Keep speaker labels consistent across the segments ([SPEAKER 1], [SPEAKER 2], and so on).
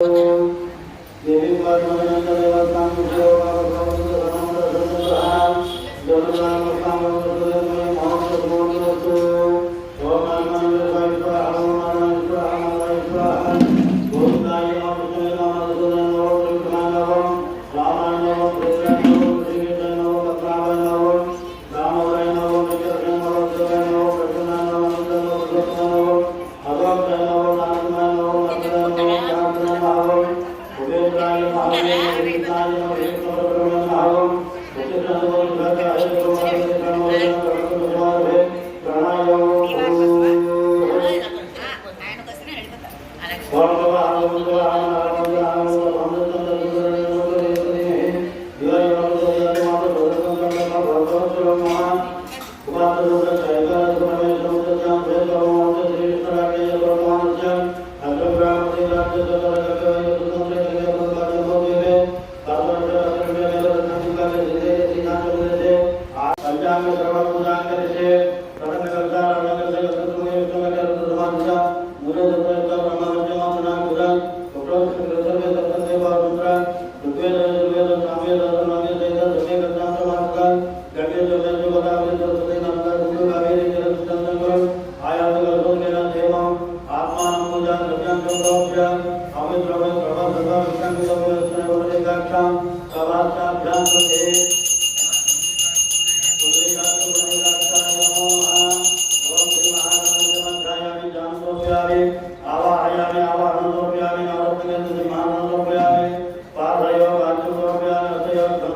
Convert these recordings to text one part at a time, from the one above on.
[SPEAKER 1] Devi Parmananda Devatam Jyoga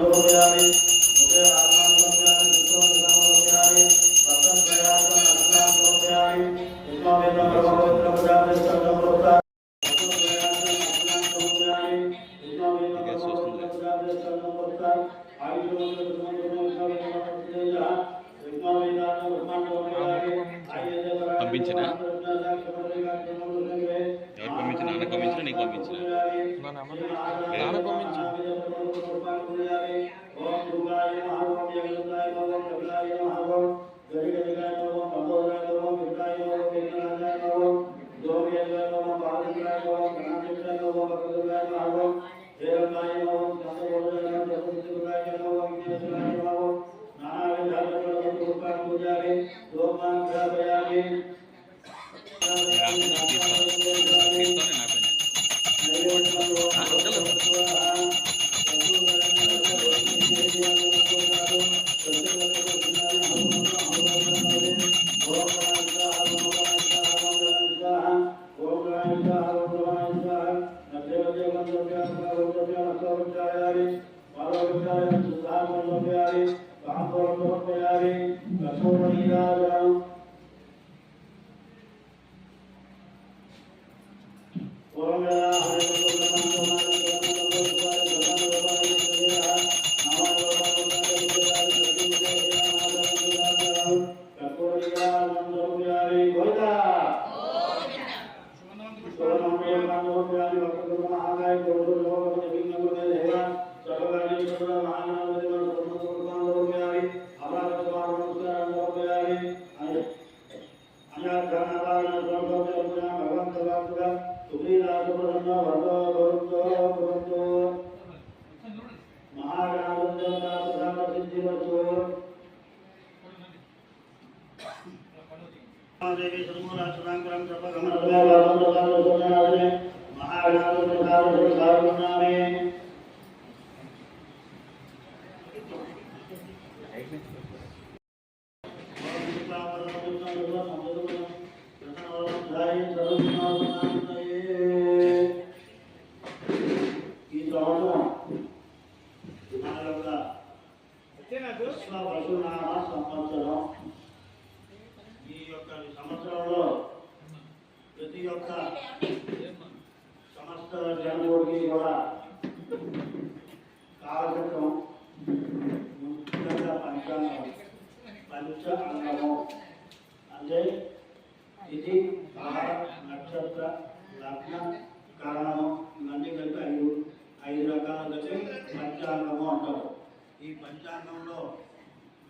[SPEAKER 2] করবে আমি ربي نصر ربي يا ري
[SPEAKER 3] مالا ربي
[SPEAKER 2] يا ري سلطان ربي يا ري فحمد ربي يا ري مشهور إلى جانب ورمي الله عليه وسلم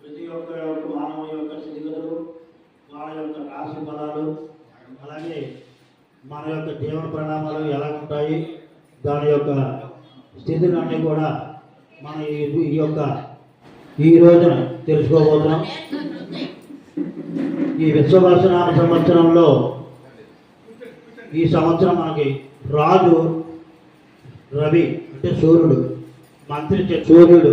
[SPEAKER 2] ప్రతి ఒక్క మానవ యొక్క స్థితిగతులు వాళ్ళ యొక్క రాశి ఫలాలు అలాగే మన యొక్క జీవన ప్రణామాలు ఎలా ఉంటాయి దాని యొక్క స్థితులన్నీ కూడా మన ఈ యొక్క ఈ రోజున తెలుసుకోబోతున్నాం. ఈ విశ్వవర్షనామ సంవత్సరంలో ఈ సంవత్సరం మనకి రాజు రవి అంటే సూర్యుడు మంత్రి సూర్యుడు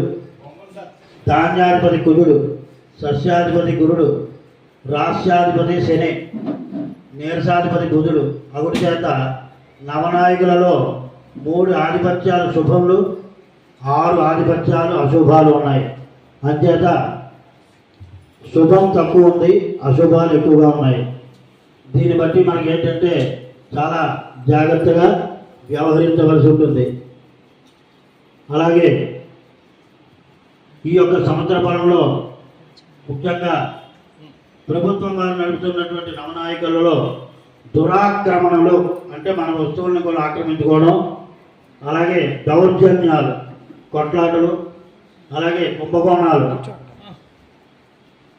[SPEAKER 2] ధాన్యాధిపతి కుజుడు సస్యాధిపతి గురుడు రాస్యాధిపతి శని నీరసాధిపతి బుధుడు. అగుడి చేత నవనాయకులలో మూడు ఆధిపత్యాలు శుభములు ఆరు ఆధిపత్యాలు అశుభాలు ఉన్నాయి. అంచేత శుభం తక్కువ ఉంది అశుభాలు ఎక్కువగా ఉన్నాయి. దీన్ని బట్టి మనకి ఏంటంటే చాలా జాగ్రత్తగా వ్యవహరించవలసి ఉంటుంది. అలాగే ఈ యొక్క సంవత్సర కాలంలో ముఖ్యంగా ప్రభుత్వం వారు నడుపుతున్నటువంటి నవనాయకులలో దురాక్రమణలు అంటే మన వస్తువులను కూడా ఆక్రమించుకోవడం అలాగే దౌర్జన్యాలు కొట్లాటలు అలాగే కుంభకోణాలు.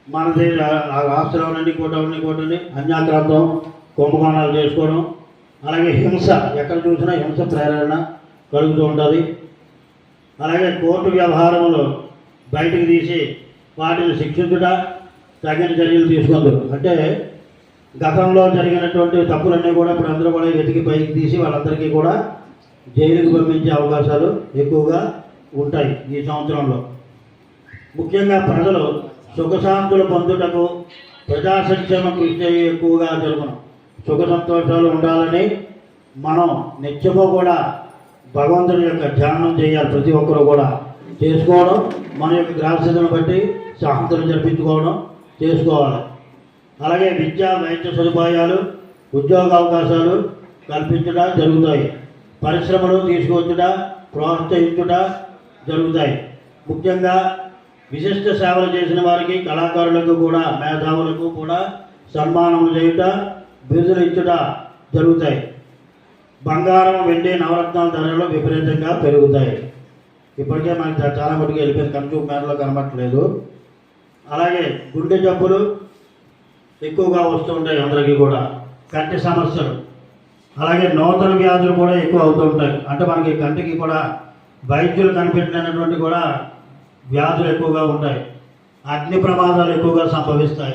[SPEAKER 2] మన దగ్గర ఆ ఆస్తులన్నీ కోటని అన్యాక్రాంతం కుంభకోణాలు చేసుకోవడం అలాగే హింస ఎక్కడ చూసినా హింస ప్రేరణ కలుగుతూ ఉంటుంది. అలాగే కోర్టు వ్యవహారంలో బయటకు తీసి వాటిని శిక్షించుట తగిన చర్యలు తీసుకుందరు. అంటే గతంలో జరిగినటువంటి తప్పులన్నీ కూడా ఇప్పుడు అందరూ కూడా వెతికి పైకి తీసి వాళ్ళందరికీ కూడా జైలుకు పంపించే అవకాశాలు ఎక్కువగా ఉంటాయి ఈ సంవత్సరంలో. ముఖ్యంగా ప్రజలు సుఖశాంతులు పొందుటకు ప్రజా సంక్షేమ కృషి ఎక్కువగా జరుగును. సుఖ సంతోషాలు ఉండాలని మనం నిత్యము కూడా భగవంతుని యొక్క ధ్యానం చేయాలి ప్రతి ఒక్కరూ కూడా. చేసుకోవడం మన యొక్క గ్రామస్థితిని బట్టి శాంతులు జరిపించుకోవడం చేసుకోవాలి. అలాగే విద్యా వైద్య సదుపాయాలు ఉద్యోగ అవకాశాలు కల్పించుట జరుగుతాయి. పరిశ్రమలు తీసుకొచ్చుట ప్రోత్సహించుట జరుగుతాయి. ముఖ్యంగా విశిష్ట సేవలు చేసిన వారికి కళాకారులకు కూడా మేధావులకు కూడా సన్మానం చేయుట బిరుదులు ఇచ్చుట జరుగుతాయి. బంగారం వెండి నవరత్నాల ధరలు విపరీతంగా పెరుగుతాయి. ఇప్పటికే మనకి చాలా మటుకు వెళ్ళిపోయింది. కనుచూపు మేరలో కనబట్టలేదు అలాగే గుండె జబ్బులు ఎక్కువగా వస్తూ ఉంటాయి అందరికీ కూడా. కంటి సమస్యలు. అలాగే నూతన వ్యాధులు కూడా ఎక్కువ అవుతూ ఉంటాయి. అంటే మనకి కంటికి కూడా వైద్యులు కనిపెట్టినటువంటి కూడా వ్యాధులు ఎక్కువగా ఉంటాయి. అగ్ని ప్రమాదాలు ఎక్కువగా సంభవిస్తాయి.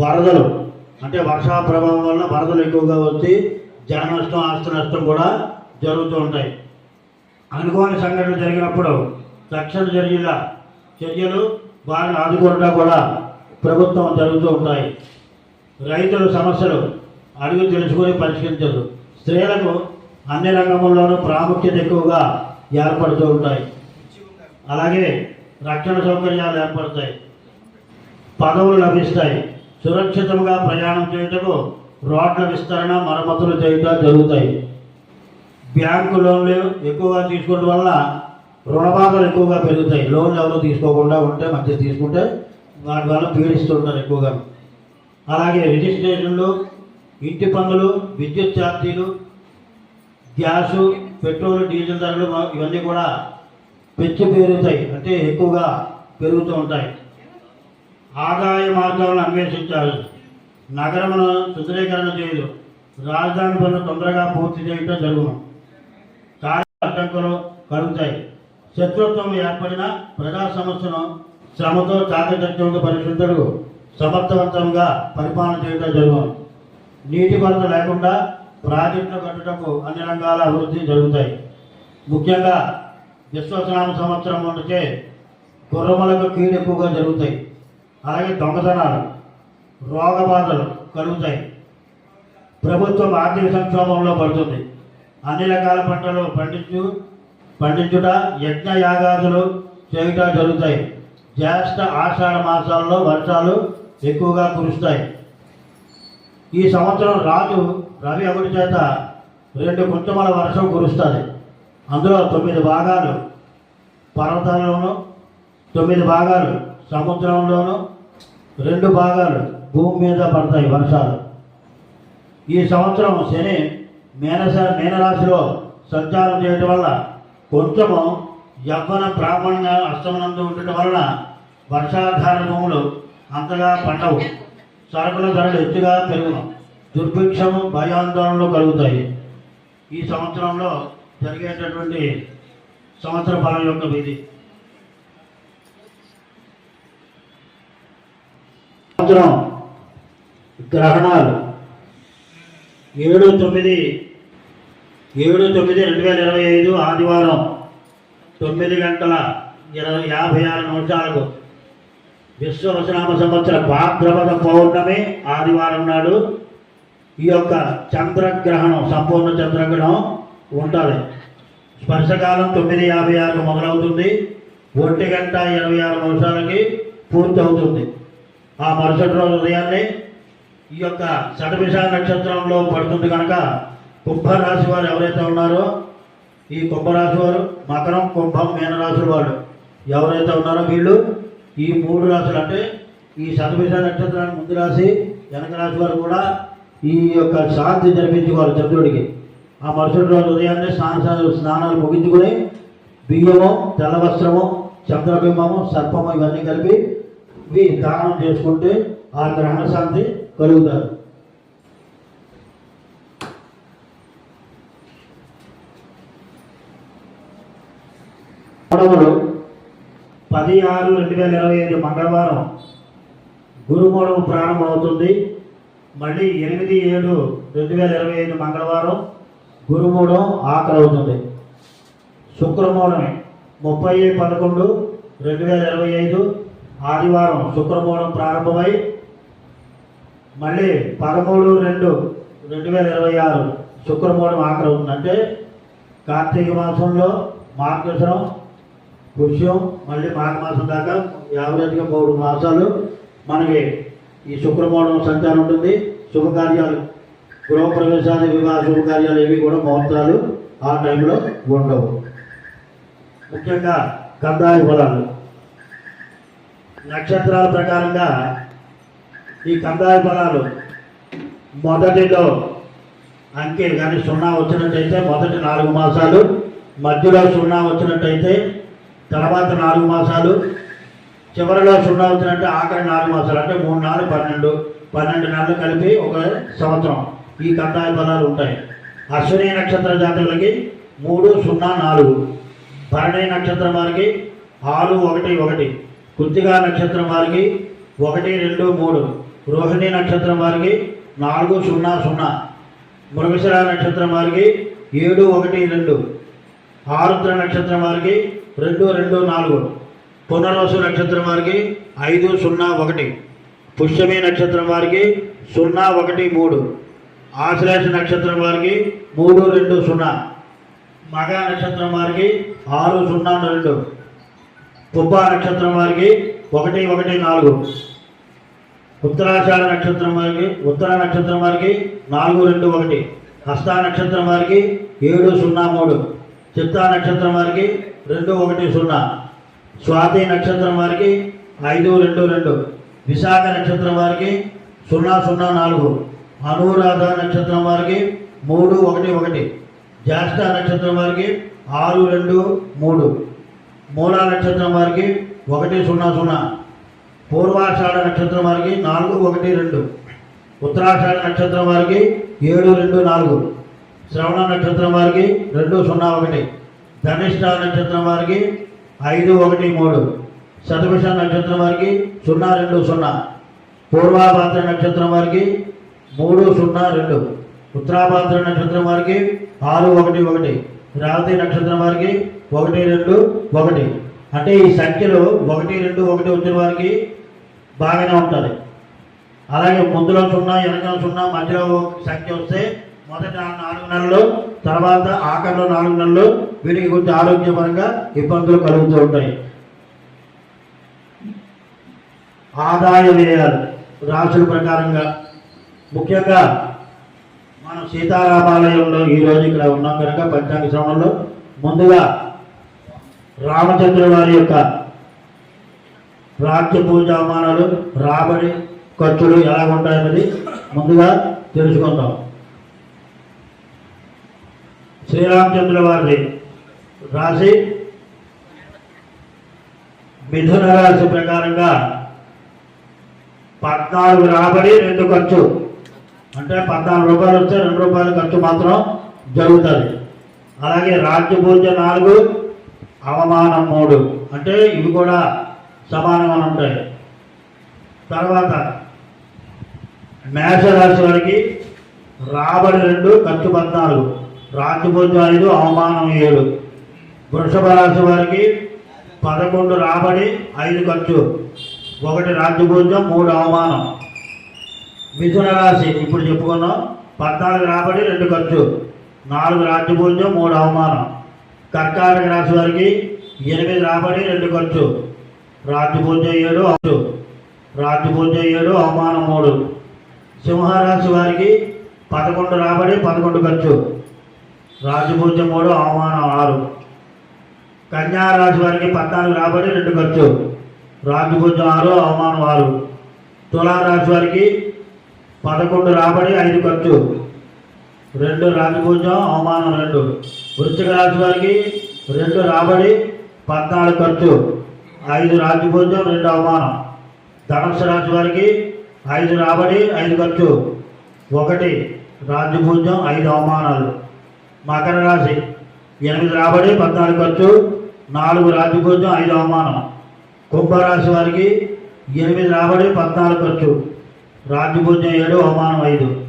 [SPEAKER 2] వరదలు. అంటే వర్షా ప్రభావం వల్ల వరదలు ఎక్కువగా వచ్చి జన నష్టం ఆస్తి నష్టం కూడా జరుగుతూ ఉంటాయి. అనుకోని సంఘటనలు జరిగినప్పుడు తక్షణ చర్యల చర్యలు వారిని ఆదుకోవడం కూడా ప్రభుత్వం జరుగుతూ ఉంటాయి. రైతుల సమస్యలు అడుగు తెలుసుకొని పరిష్కరించదు. స్త్రీలకు అన్ని రంగంలోనూ ప్రాముఖ్యత ఎక్కువగా ఏర్పడుతూ ఉంటాయి. అలాగే రక్షణ సౌకర్యాలు ఏర్పడతాయి. పదవులు లభిస్తాయి. సురక్షితంగా ప్రయాణం చేయుటకు రోడ్ల విస్తరణ మరమ్మతులు చేయటం జరుగుతాయి. బ్యాంకు లోన్లు ఎక్కువగా తీసుకోవడం వల్ల రుణబాధలు ఎక్కువగా పెరుగుతాయి. లోన్లు ఎవరు తీసుకోకుండా ఉంటే మధ్య తీసుకుంటే వాటి వల్ల పీడిస్తుంటారు ఎక్కువగా. అలాగే రిజిస్ట్రేషన్లు ఇంటి పన్నులు విద్యుత్ ఛార్జీలు గ్యాసు పెట్రోల్ డీజిల్ ధరలు ఇవన్నీ కూడా పెంచి పెరుగుతాయి. అంటే ఎక్కువగా పెరుగుతూ ఉంటాయి. ఆదాయ మార్గాలను అన్వేషించాలి. నగరమును సుందరీకరణ చేయదు. రాజధాని పనులు తొందరగా పూర్తి చేయటం జరుగును. ఆటంకాలు కలుగుతాయి. శత్రుత్వం ఏర్పడిన ప్రజా సమస్యను శ్రమతో చాకచక్యంతో పరిశుద్ధుడు సమర్థవంతంగా పరిపాలన చేయడం జరుగును. నీటి కొరత లేకుండా ప్రాజెక్టులు కట్టుటకు అన్ని రంగాల అభివృద్ధి జరుగుతాయి. ముఖ్యంగా విశ్వసనామ సంవత్సరం నుంచే గుర్రములకు కీడు ఎక్కువగా జరుగుతాయి. అలాగే దొంగతనాలు రోగ బాధలు కలుగుతాయి. ప్రభుత్వం ఆర్థిక సంక్షోభంలో పడుతుంది. అన్ని రకాల పంటలు పండించు పండించుట యజ్ఞ యాగాదులు చేయుట జరుగుతాయి. జ్యేష్ఠ ఆషాఢ మాసాల్లో వర్షాలు ఎక్కువగా కురుస్తాయి. ఈ సంవత్సరం రాజు రవి అగుడి చేత రెండు కుంచముల వర్షం కురుస్తుంది. అందులో తొమ్మిది భాగాలు పర్వతాలలోను తొమ్మిది భాగాలు సముద్రంలోనూ రెండు భాగాలు భూమి మీద పడతాయి వర్షాలు. ఈ సంవత్సరం శని మేనస మేనరాశిలో సంచారం చేయడం వల్ల కొంచెము యవ్వన బ్రాహ్మణ అష్టమనందు ఉండటం వలన వర్షాధార భూములు అంతగా పండవు. సరుకుల ధరలు ఎత్తుగా పెరుగును. దుర్భిక్షము భయాందోళనలు కలుగుతాయి. ఈ సంవత్సరంలో జరిగేటటువంటి సంవత్సర ఫలం యొక్క విధి. సంవత్సరం గ్రహణాలు. ఏడు తొమ్మిది ఏడు తొమ్మిది రెండు వేల ఇరవై ఐదు ఆదివారం తొమ్మిది గంటల ఇరవై యాభై ఆరు నిమిషాలకు విశ్వవసనామ సంవత్సర భాద్రపద పౌర్ణమి ఆదివారం నాడు ఈ యొక్క చంద్రగ్రహణం సంపూర్ణ చంద్రగ్రహణం ఉంటుంది స్పర్శకాలం తొమ్మిది యాభై ఆరుకు మొదలవుతుంది. ఒంటి గంట ఇరవై ఆరు నిమిషాలకి పూర్తి అవుతుంది ఆ మరుసటి రోజు ఉదయాన్నే ఈ యొక్క శతభిష నక్షత్రంలో పడుతుంది కనుక కుంభరాశి వారు ఎవరైతే ఉన్నారో ఈ కుంభరాశి వారు మకరం కుంభం మీనరాశుల వాళ్ళు ఎవరైతే ఉన్నారో వీళ్ళు ఈ మూడు రాశులు అంటే ఈ శతభిష నక్షత్రానికి ముందు రాశి వెనక రాశి వారు కూడా ఈ యొక్క శాంతి జరిపించుకోవాలి చంద్రుడికి. ఆ మరుసటి రోజు ఉదయాన్నే స్నాన స్నానాలు ముగించుకొని బియ్యము తెల్ల వస్త్రము చంద్రబింబము సర్పము ఇవన్నీ కలిపి ఇవి దానం చేసుకుంటే ఆ గ్రహణ శాంతి కలుగుతారు. మూడవడు పది ఆరు రెండు వేల ఇరవై ఐదు మంగళవారం గురుమూడము ప్రారంభమవుతుంది. మళ్ళీ ఎనిమిది ఏడు రెండు వేల ఇరవై ఐదు మంగళవారం గురుమూడం ఆఖరి అవుతుంది శుక్రమూడమి ముప్పై పదకొండు రెండు వేల ఇరవై ఐదు ఆదివారం శుక్రమూడం ప్రారంభమై మళ్ళీ పదమూడు రెండు రెండు వేల ఇరవై ఆరు శుక్రమూలం ఆఖరి ఉందంటే కార్తీక మాసంలో మార్గశరం పుష్యం మళ్ళీ మాఘ మాసం దాకా యావరేజ్గా మూడు మాసాలు మనకి ఈ శుక్రమూలం సంచారం ఉంటుంది. శుభకార్యాలు గృహప్రవేశాలు వివాహ శుభకార్యాలు ఏవి కూడా ముహూర్తాలు ఆ టైంలో ఉండవు. ముఖ్యంగా కందాయ ఫలాలు. నక్షత్రాల ప్రకారంగా ఈ కందాయ ఫలాలు మొదటిలో అంకె కానీ సున్నా వచ్చినట్టయితే మొదటి నాలుగు మాసాలు మధ్యలో సున్నా వచ్చినట్టయితే తర్వాత నాలుగు మాసాలు చివరిలో సున్నా వచ్చినట్టు ఆఖరి నాలుగు మాసాలు అంటే మూడు నాలుగు పన్నెండు పన్నెండు నెలలు కలిపి ఒక సంవత్సరం ఈ కందాయ ఫలాలు ఉంటాయి. అశ్విని నక్షత్ర జాతకులకి మూడు సున్నా నాలుగు భరణి నక్షత్రం వారికి ఆరు ఒకటి ఒకటి కృత్తిగా నక్షత్రం వారికి ఒకటి రెండు మూడు రోహిణి నక్షత్రం వారికి నాలుగు సున్నా సున్నా మృగశిర నక్షత్రం వారికి ఏడు ఒకటి రెండు ఆరుద్ర నక్షత్రం వారికి రెండు రెండు నాలుగు పునర్వసు నక్షత్రం వారికి ఐదు సున్నా ఒకటి పుష్యమి నక్షత్రం వారికి సున్నా ఒకటి మూడు ఆశ్లేష నక్షత్రం వారికి మూడు రెండు సున్నా మగ నక్షత్రం వారికి ఆరు సున్నా రెండు పుబ్బ నక్షత్రం వారికి ఒకటి ఒకటి నాలుగు ఉత్తరాచార నక్షత్రం వారికి ఉత్తర నక్షత్రం వారికి నాలుగు రెండు ఒకటి హస్త నక్షత్రం వారికి ఏడు సున్నా మూడు చిత్తా నక్షత్రం వారికి రెండు ఒకటి సున్నా స్వాతి నక్షత్రం వారికి ఐదు రెండు రెండు విశాఖ నక్షత్రం వారికి సున్నా సున్నా నాలుగు అనురాధ నక్షత్రం వారికి మూడు ఒకటి ఒకటి జ్యేష్ఠ నక్షత్రం వారికి ఆరు రెండు మూడు మూలా నక్షత్రం వారికి ఒకటి సున్నా సున్నా పూర్వాషాఢ నక్షత్రం వారికి నాలుగు ఒకటి రెండు. ఉత్తరాషాఢ నక్షత్రం వారికి ఏడు రెండు నాలుగు. శ్రవణ నక్షత్రం వారికి రెండు సున్నా ఒకటి. ధనిష్ట నక్షత్రం వారికి ఐదు ఒకటి మూడు. శతభిష నక్షత్రం వారికి సున్నా రెండు సున్నా. పూర్వాభాద్ర నక్షత్రం వారికి మూడు సున్నా రెండు. ఉత్తరాభాద్ర నక్షత్రం వారికి ఆరు ఒకటి ఒకటి. రావతి నక్షత్రం వారికి ఒకటి రెండు ఒకటి. అంటే ఈ సంఖ్యలు ఒకటి రెండు ఒకటి వచ్చిన వారికి బాగానే ఉంటుంది. అలాగే ముందులో సున్నా వెనకాల సున్నా మధ్యలో సంఖ్య వస్తే మొదట నాలుగు నెలలు తర్వాత ఆఖరిలో నాలుగు నెలలు వీటికి కొంచెం ఆరోగ్యపరంగా ఇబ్బందులు కలుగుతూ ఉంటాయి. ఆదాయ వ్యయాలు రాశుల ప్రకారంగా ముఖ్యంగా మనం సీతారామాలయంలో ఈరోజు ఇక్కడ ఉన్నాం కనుక పంచాంగ శ్రవణంలో. ముందుగా రామచంద్ర వారి యొక్క రాజ్య పూజ అవమానాలు రాబడి ఖర్చులు ఎలా ఉంటాయన్నది ముందుగా తెలుసుకుందాం. శ్రీరామచంద్ర వారిది రాశి మిథున రాశి ప్రకారంగా పద్నాలుగు రాబడి రెండు ఖర్చు. అంటే పద్నాలుగు రూపాయలు వస్తే రెండు రూపాయల ఖర్చు మాత్రం జరుగుతుంది. అలాగే రాజ్య పూజ నాలుగు అవమానం మూడు. అంటే ఇవి కూడా సమానంగా ఉంటాయి. తర్వాత మేషరాశి వారికి రాబడి రెండు ఖర్చు పద్నాలుగు. రాజభోజం ఐదు అవమానం ఏడు. వృషభ రాశి వారికి పదకొండు రాబడి ఐదు ఖర్చు. ఒకటి రాజ్యపూజ్యం మూడు అవమానం. మిథున రాశి ఇప్పుడు చెప్పుకున్నాం పద్నాలుగు రాబడి రెండు ఖర్చు. నాలుగు రాజ్యపూజ్యం మూడు అవమానం. కర్కాటక రాశి వారికి ఎనిమిది రాబడి రెండు ఖర్చు. రాత్రిపోతే ఏడు ఖర్చు రాత్రిపోతే ఏడు అవమానం మూడు. సింహరాశి వారికి పదకొండు రాబడి పదకొండు ఖర్చు. రాజ్యపూజ్యం మూడు అవమానం ఆరు. కన్యా రాశి వారికి పద్నాలుగు రాబడి రెండు ఖర్చు. రాజ్యపూజ్యం ఆరు అవమానం ఆరు. తులారాశి వారికి పదకొండు రాబడి ఐదు ఖర్చు. రెండు రాజపూజ్యం అవమానం రెండు. వృత్తిక రాశి వారికి రెండు రాబడి పద్నాలుగు ఖర్చు. ఐదు రాజపూజ్యం రెండు అవమానం. ధనుసు రాశి వారికి ఐదు రాబడి ఐదు ఖర్చు. ఒకటి రాజ్యపూజ్యం ఐదు అవమానాలు. మకర రాశి. ఎనిమిది రాబడి పద్నాలుగు ఖర్చు. నాలుగు రాజ్యపూజ్యం ఐదు అవమానం. కుంభరాశి వారికి ఎనిమిది రాబడి పద్నాలుగు ఖర్చు. రాజ్యపూజ్యం ఏడు అవమానం ఐదు.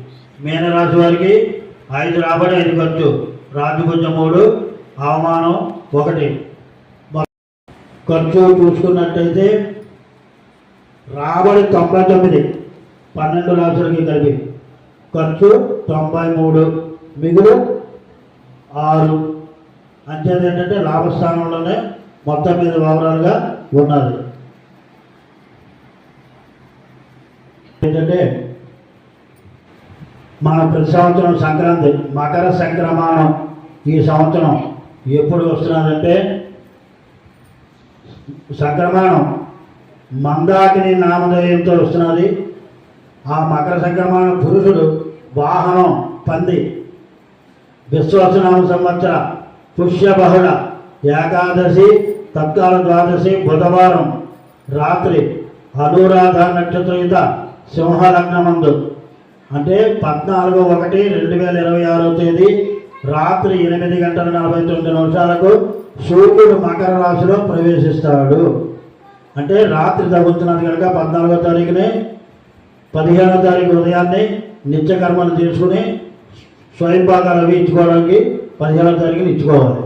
[SPEAKER 2] మీనరాశి వారికి ఐదు రాబడి ఐదు ఖర్చు. రాజ్యపూజ్యం మూడు అవమానం ఒకటి. ఖర్చు చూసుకున్నట్టయితే రాబడి తొంభై తొమ్మిది పన్నెండు రాశులకి కలిపి. ఖర్చు తొంభై మూడు మిగులు ఆరు. అంచేది ఏంటంటే లాభస్థానంలోనే మొత్తం మీద వివరాలుగా ఉన్నది. ఏంటంటే మన ప్రతి సంవత్సరం సంక్రాంతి మకర సంక్రమణం ఈ సంవత్సరం ఎప్పుడు వస్తున్నారంటే సంక్రమణం మందాకిని నామధేయంతో వస్తున్నది. ఆ మకర సంక్రమణ పురుషుడు వాహనం పంది విశ్వాసనామ సంవత్సర పుష్యబహుళ ఏకాదశి తత్కాల ద్వాదశి బుధవారం రాత్రి అనురాధ నక్షత్రయుత సింహలగ్నమందు. అంటే పద్నాలుగు ఒకటి రెండు వేల ఇరవై ఆరో తేదీ రాత్రి ఎనిమిది గంటల నలభై తొమ్మిది నిమిషాలకు సూర్యుడు మకర రాశిలో ప్రవేశిస్తాడు. అంటే రాత్రి తగ్గుతున్నది కనుక పద్నాలుగో తారీఖునే పదిహేనో తారీఖు ఉదయాన్నే నిత్యకర్మలు చేసుకుని స్వయంపాకాలు అవి ఇచ్చుకోవడానికి పదిహేనో తారీఖుని ఇచ్చుకోవాలి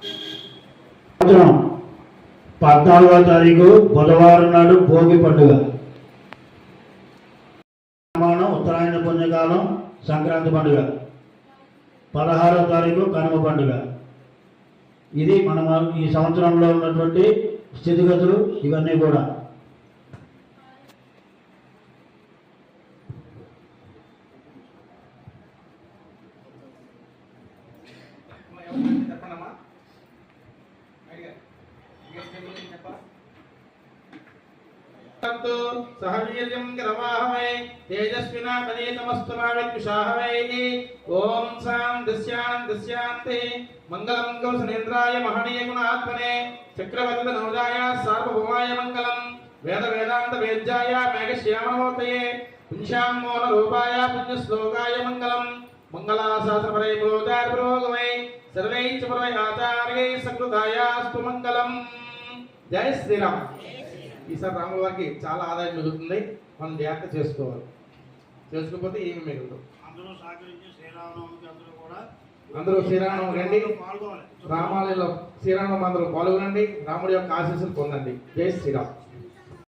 [SPEAKER 2] సంవత్సరం పద్నాలుగో తారీఖు బుధవారం నాడు భోగి పండుగ. ప్రమాణం ఉత్తరాయణ పుణ్యకాలం సంక్రాంతి పండుగ. పదహారో తారీఖు కనుమ పండుగ. ఇది మనం ఈ సంవత్సరంలో ఉన్నటువంటి స్థితిగతులు ఇవన్నీ కూడా.
[SPEAKER 3] ఓం సాం దస్యాం దస్యాంతే మంగళం గౌసనేంద్రాయ మహనీయ గుణాత్మనే చక్రవర్తి నవదాయ సార్వభౌమాయ మంగళం వేద వేదాంత వేద్యాయ మేఘశ్యామహోతయే పుంశాం మోన రూపాయ పుణ్యశ్లోకాయ మంగళం మంగళాశాసనపరే పురోగమై సర్వై చ పరమై ఆచార్యై సకృతాయాస్తు మంగళం జై శ్రీరామ్ ఈసారి రాముల వారికి చాలా ఆదాయం మిగులుతుంది. మనం జాగ్రత్త చేసుకోవాలి. చేసుకోకపోతే ఏమి మిగలదు.
[SPEAKER 2] అందరూ సహకరించి శ్రీరామనవమికి అందరూ కూడా
[SPEAKER 3] అందరూ శ్రీరామం రండి. రామాలయంలో శ్రీరామం అందరూ పాల్గొనండి. రాముడి యొక్క ఆశీస్సులు పొందండి. జై శ్రీరామ్.